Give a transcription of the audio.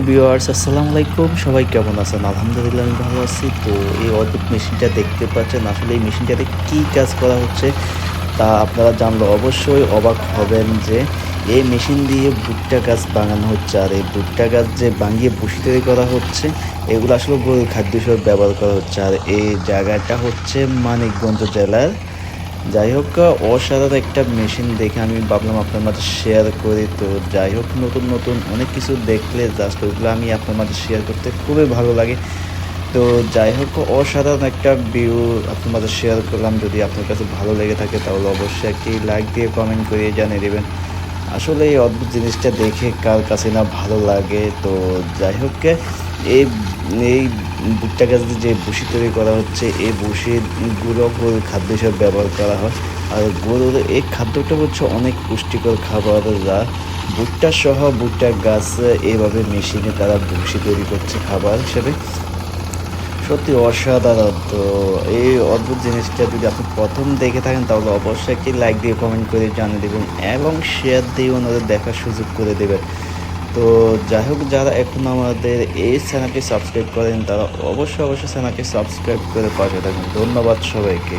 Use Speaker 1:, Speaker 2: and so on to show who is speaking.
Speaker 1: Viewers আসসালামু আলাইকুম সবাই কেমন আছেন? আলহামদুলিল্লাহ, আমি ভালো আছি। তো এই অদ্ভুত মেশিনটা দেখতে পাচ্ছেন। আসলে এই মেশিনটাতে কী কাজ করা হচ্ছে তা আপনারা জানলে অবশ্যই অবাক হবেন যে এই মেশিন দিয়ে ভুট্টা গাছ বানানো হচ্ছে। আর এই ভুট্টা গাছ যে বাঙিয়ে বসি তৈরি করা হচ্ছে, এগুলো আসলে গরুর খাদ্য হিসেবে ব্যবহার করা হচ্ছে। আর এই জায়গাটা হচ্ছে মানিকগঞ্জ জেলার যাই হোক অসাধারণ একটা মেশিন দেখে আমি ভাবলাম আপনার মাঝে শেয়ার করি। তো যাই হোক নতুন নতুন অনেক কিছু দেখলে জাস্ট ওইগুলো আমি আপনার মাঝে শেয়ার করতে খুবই ভালো লাগে। তো যাই হোক অসাধারণ একটা ভিউ আপনার মাঝে শেয়ার করলাম। যদি আপনার কাছে ভালো লেগে থাকে, তাহলে অবশ্যই একটি লাইক দিয়ে কমেন্ট করে জানিয়ে দেবেন। আসলে এই অদ্ভুত জিনিসটা দেখে কার কাছে না ভালো লাগে। তো যাই হোক এই এই ভুট্টা গাছ দিয়ে যে ভুসি তৈরি করা হচ্ছে এই ভুসিগুলো গরুর খাদ্য হিসেবে ব্যবহার করা হয়। আর গরুর এই খাদ্যটা হচ্ছে অনেক পুষ্টিকর খাবার যা ভুট্টা সহ ভুট্টা গাছ এইভাবে মেশিনে তারা ভুসি তৈরি করছে খাবার হিসেবে। সত্যি অসাধারণ। তো এই অদ্ভুত জিনিসটা যদি আপনি প্রথম দেখে থাকেন, তাহলে অবশ্যই একটি লাইক দিয়ে কমেন্ট করে জানিয়ে দেবেন এবং শেয়ার দিয়ে ওনাদের দেখার সুযোগ করে দেবেন। তো যাই হোক যারা এখন আমাদের এই চ্যানেলটি সাবস্ক্রাইব করেন, তারা অবশ্যই অবশ্যই চ্যানেলটি সাবস্ক্রাইব করে পাশে থাকেন। ধন্যবাদ সবাইকে।